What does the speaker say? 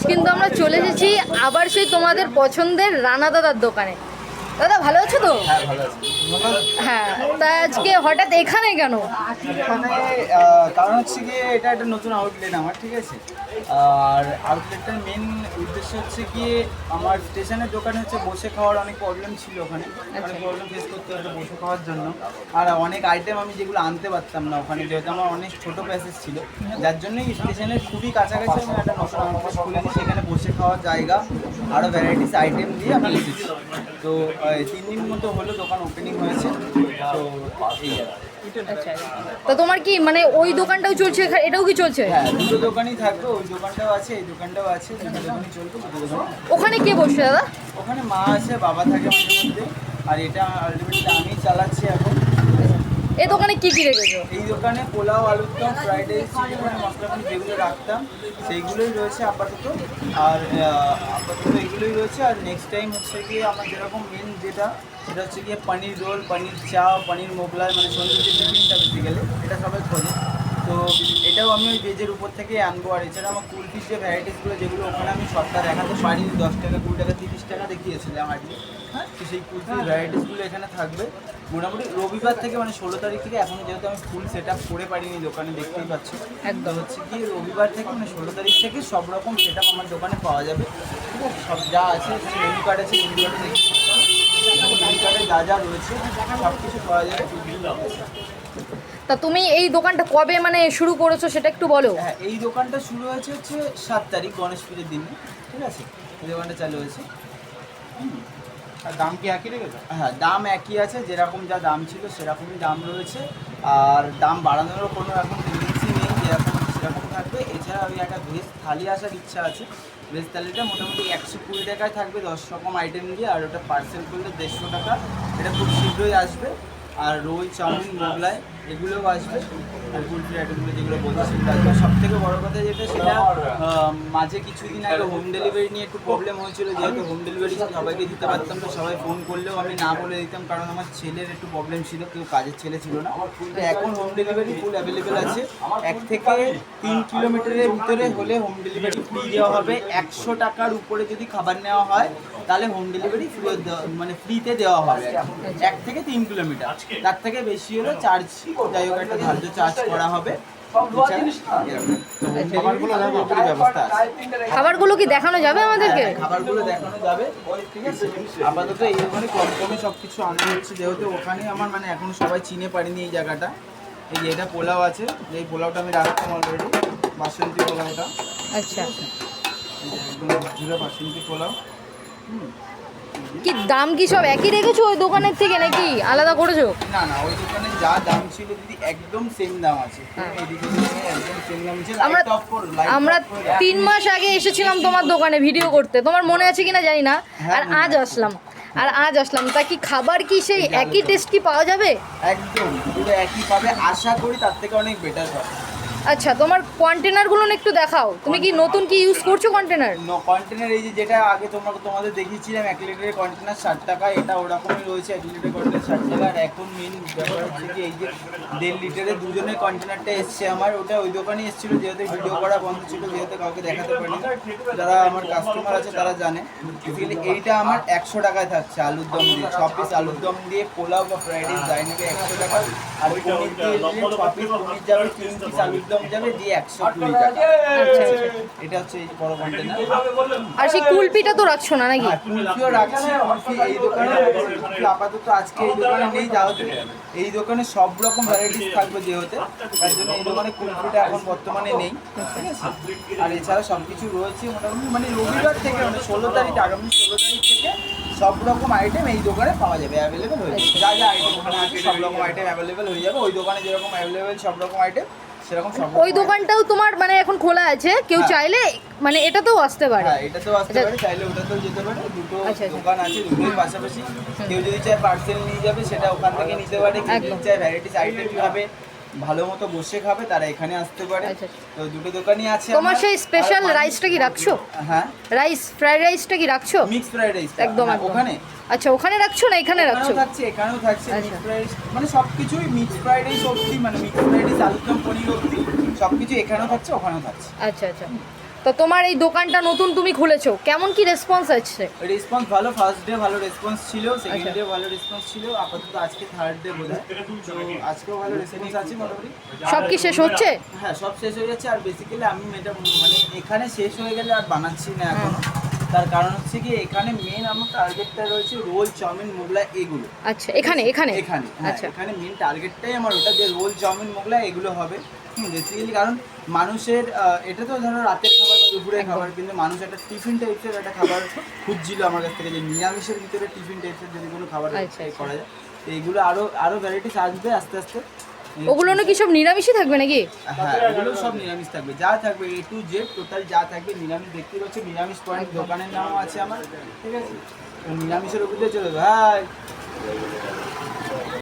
আজ কিন্তু আমরা চলে এসেছি আবার সেই তোমাদের পছন্দের রানা দাদার দোকানে। দাদা, ভালো আছো তো? হ্যাঁ ভালো আছি। হ্যাঁ তা আজকে হঠাৎ এখানে কেন? এখানে কারণ হচ্ছে গিয়ে এটা একটা নতুন আউটলেট আমার ঠিক আছে? আর আউটলেটটার মেন উদ্দেশ্য হচ্ছে গিয়ে আমার স্টেশনের দোকানে হচ্ছে বসে খাওয়ার অনেক প্রবলেম ছিল ওখানে। অনেক প্রবলেম ফেস করতে হতো বসে খাওয়ার জন্য। আর অনেক আইটেম আমি যেগুলো আনতে পারতাম না ওখানে যেহেতু আমার অনেক ছোট প্যাসেজ ছিল। যার জন্যই স্টেশনের খুবই কাছাকাছি আমি একটা নতুন আউটলেট খুলেছি সেখানে বসে খাওয়ার জায়গা আরও ভ্যারাইটিস আইটেম দিয়ে আমি এসেছি। তো তিন দিন মতো হলো দোকান ওপেনিং হয়েছে তো এই আর তো তোমার কি মানে ওই দোকানটাও চলছে এটাও কি চলছে? হ্যাঁ দুটো দোকানই থাকবে ওই দোকানটাও আছে এই দোকানটাও আছে দুটো দোকানই চলবে ওখানে কে বসছে দাদা? ওখানে মা আছে বাবা থাকে মাঝে মধ্যে আর এটা আলটিমেটলি আমি চালাচ্ছি এখন। এই দোকানে কি কি রেখেছো? এই দোকানে পোলাও, আলুর দম ফ্রাইড রাইস চিকেন মশলাপানি যেগুলো রাখতাম, সেইগুলোই রয়েছে আপাতত। আর আপাতত এগুলোই রয়েছে। আর নেক্সট টাইম হচ্ছে গিয়ে আমার যেরকম মেন যেটা, সেটা হচ্ছে গিয়ে পনির রোল, পনির চা পনির মোগলাই মানে সন্ধ্যে যে টিফিনটা বেসিক্যালি এটা সবাই খোঁজে। তো এটাও আমি ওই ভেজের উপর থেকে আনব। আর এছাড়া আমার কুলফির যে ভ্যারাইটিসগুলো যেগুলো ওখানে আমি সবটা দেখাতে পারি দশ টাকা কুড়ি টাকা তিরিশ টাকা দেখিয়েছিলাম আর কি। হ্যাঁ? তো সেই কুলফির ভ্যারাইটিসগুলো এখানে থাকবে। মোটামুটি রবিবার থেকে মানে ষোলো তারিখ থেকে এখনও যেহেতু আমি ফুল সেট আপ করে পারিনি দোকানে দেখতেই পাচ্ছি। একদম। হচ্ছে কি রবিবার থেকে মানে ষোলো তারিখ থেকে সব রকম সেট আপ আমার দোকানে পাওয়া যাবে। ঠিক আছে? সব যা আছে মেনু কার্ড আছে মেনু মেনু কার্ডে যা যা রয়েছে সব কিছু পাওয়া যাবে। তা তুমি এই দোকানটা কবে মানে শুরু করেছ সেটা একটু বলো। হ্যাঁ এই দোকানটা শুরু হয়েছে হচ্ছে সাত তারিখ গণেশ পুজোর দিনে ঠিক আছে? এই দোকানটা চালু হয়েছে। আর দাম কি একই রেখেছো? হ্যাঁ দাম একই আছে যেরকম যা দাম ছিল সেরকমই দাম রয়েছে। আর দাম বাড়ানোরও কোনো এখন টেন্ডেন্সি নেই যেরকম সেরকম থাকবে। এছাড়া আমি একটা ভেজ থালি আসার ইচ্ছা আছে। ভেজ থালিটা মোটামুটি একশো কুড়ি টাকায় থাকবে দশ রকম আইটেম দিয়ে আর ওটা পার্সেল করলে দেড়শো টাকা। এটা খুব শীঘ্রই আসবে। আর রোল চাউমিন মোগলাই এগুলোও আসবে। আর কুলফি আইটেমগুলো যেগুলো বলছি আসবে। সব থেকে বড় কথা যেটা, সেটা মাঝে কিছুদিন আগে হোম ডেলিভারি নিয়ে একটু প্রবলেম হয়েছিল। যেহেতু হোম ডেলিভারি সবাইকে দিতে পারতাম না, সবাই ফোন করলেও আমি না বলে দিতাম। কারণ আমার ছেলের একটু প্রবলেম ছিল, কেউ কাজের ছেলে ছিল না। তো এখন হোম ডেলিভারি ফুল অ্যাভেলেবেল আছে। এক থেকে তিন কিলোমিটারের ভিতরে হলে হোম ডেলিভারি ফ্রি দেওয়া হবে। একশো টাকার উপরে যদি খাবার নেওয়া হয়, তাহলে হোম ডেলিভারি ফ্রি মানে ফ্রিতে দেওয়া হবে। এক থেকে তিন কিলোমিটার। তার থেকে বেশি হলে চার্জ যাই হোক একটা ধার্য চার্জ করা হবে। ব্যবস্থা খাবারগুলো কি দেখানো যাবে আমাদেরকে? হ্যাঁ, খাবারগুলো দেখানো যাবে। ঠিক আছে। আপাতত এই ওখানে কম কমে সব কিছু আনা হচ্ছে। যেহেতু ওখানে আমার মানে এখনও সবাই চিনে পারিনি এই জায়গাটা। এই যে এটা পোলাও আছে। এই পোলাওটা আমি রাখতাম অলরেডি বাসন্তী পোলাওটা। আচ্ছা। ঝুড়ে বাসন্তী পোলাও। হুম। কি দাম কি সব একই রেখেছো ওই দোকানের থেকে নাকি? আলাদা করেছ? না না ওই দোকানে যা দাম ছিল দিদি একদম সেম দাম আছে। হ্যাঁ। আমরা আমরা তিন মাস আগে এসেছিলাম তোমার দোকানে ভিডিও করতে। তোমার মনে আছে কিনা জানি না। হ্যাঁ, আর আজ আসলাম। আর আজ আসলাম। তা কি খাবার কি সেই একই টেস্ট কি পাওয়া যাবে? একদম। পুরো একই পাবে। আশা করি তার থেকে অনেক বেটার পাবে। আচ্ছা তোমার কন্টেনারগুলো একটু দেখাও। তুমি কি নতুন কি ইউজ করছ কন্টেনার কন্টেনার এই যে যেটা আগে তোমরা তোমাদের দেখিয়েছিলাম এক লিটারের কন্টেনার ষাট টাকা এটা ওরকমই রয়েছে এক লিটারের কন্টেনার ষাট টাকা। আর এখন মেন ব্যাপার হচ্ছে কি এই যে দেড় লিটারের দুজনের কন্টেনারটা এসছে আমার ওটা ওই দোকানে এসেছিল যেহেতু ভিডিও করা বন্ধ ছিল যেহেতু কাউকে দেখাতে পারিনি। যারা আমার কাস্টমার আছে তারা জানে। বেসিক্যালি এইটা আমার একশো টাকায় থাকছে আলুর দম দিয়ে। ছ পিস আলুর দম দিয়ে পোলাও বা ফ্রাইড রাইস যাই নেবে একশো টাকা। আর পনির দিয়ে ছ পিস পনির যাবে তিন পিস আলুর দম যাবে দিয়ে একশো কুড়ি টাকা। এটা হচ্ছে এই বড় কন্টেনার আর সেই কুলপিটা তো রাখছো না নাকি? আর কুলফিও রাখছি কুলফি এই দোকানে আপাতত আজকে এই দোকানে নেই যেহেতু এই দোকানে সব রকম ভ্যারাইটিস থাকবে যেহেতু তার জন্য এই দোকানে কুলফিটা এখন বর্তমানে নেই ঠিক আছে? আর এছাড়া সব কিছু রয়েছে মোটামুটি মানে রবিবার থেকে মানে ষোলো তারিখ আগামী ষোলো তারিখ থেকে সব রকম আইটেম এই দোকানে পাওয়া যাবে অ্যাভেলেবেল হয়ে যাবে। যা যা আইটেম ওখানে আছে সব রকম আইটেম অ্যাভেলেবেল হয়ে যাবে। ওই দোকানে যেরকম অ্যাভেলেবেল সব রকম আইটেম ওই দোকানটাও তোমার মানে এখন খোলা আছে কেউ হ্যাঁ। চাইলে মানে এটাতেও আসতে পারে হ্যাঁ এটাতেও আসতে আচ্ছা। পারে চাইলে ওটাতেও যেতে পারে দুটো আচ্ছা, আচ্ছা। দোকান আছে দুটোই পাশাপাশি কেউ যদি চায় পার্সেল নিয়ে যাবে সেটা ওখান থেকে নিতে পারে কেউ যদি। চায় ভ্যারাইটিস আইটেম খাবে ভালো মতো বসে খাবে তারা এখানে আসতে পারে। আচ্ছা, আচ্ছা। তো দুটো দোকানই আছে তোমার সেই স্পেশাল রাইসটা কি রাখছো? হ্যাঁ। রাইস ফ্রাইড রাইসটা কি রাখছো? মিক্স ফ্রাইড রাইস একদম ওখানে। আচ্ছা ওখানে রাখছো না এখানে রাখছো? থাকছে এখানেও থাকছে। মিক্স ফ্রাইড মানে সবকিছুই মিক্স ফ্রাইড রাইস অবধি মানে মিক্স ফ্রাইড রাইস আলুর দম পনির অবধি সবকিছু এখানেও থাকছে ওখানেও থাকছে। আচ্ছা আচ্ছা। তো তোমার এই দোকানটা নতুন তুমি খুলেছো। কেমন কি রেসপন্স আসছে? রেসপন্স ভালো ফার্স্ট ডে ভালো রেসপন্স ছিল সেকেন্ড আচ্ছা। ডে ভালো রেসপন্স ছিল আপাতত আজকে থার্ড ডে হয় তো আজকেও ভালো রেসপন্স আছে মোটামুটি। সব কি শেষ হচ্ছে? হ্যাঁ সব শেষ হয়ে যাচ্ছে আর বেসিক্যালি আমি এটা মানে এখানে শেষ হয়ে গেলে আর বানাচ্ছি না এখন। তার কারণ হচ্ছে কি এখানে মেন আমার টার্গেটটা রয়েছে রোল চাউমিন মোগলাই এগুলো। আচ্ছা এখানে এখানে? এখানে হ্যাঁ, আচ্ছা। এখানে মেন টার্গেটটাই আমার ওটা যে রোল চাউমিন মোগলাই এগুলো হবে। বেসিক্যালি কারণ মানুষের এটা তো ধরো রাতের দুপুরের খাবার কিন্তু মানুষ একটা টিফিন টাইপের একটা খাবার খুঁজছিল আমার কাছ থেকে যে নিরামিষের ভিতরে টিফিন টাইপের যদি কোনো খাবার আচ্ছা, আচ্ছা। করা যায় তো এইগুলো আরও আরও ভ্যারাইটিস আসবে আস্তে আস্তে। ওগুলো নাকি সব নিরামিষই থাকবে নাকি? হ্যাঁ এগুলো সব নিরামিষ থাকবে। যা থাকবে এ টু জেড টোটাল যা থাকবে নিরামিষ দেখতে পাচ্ছি নিরামিষ পয়েন্ট দোকানের নামও আছে আমার ঠিক আছে? নিরামিষের উপর চলে। ভাই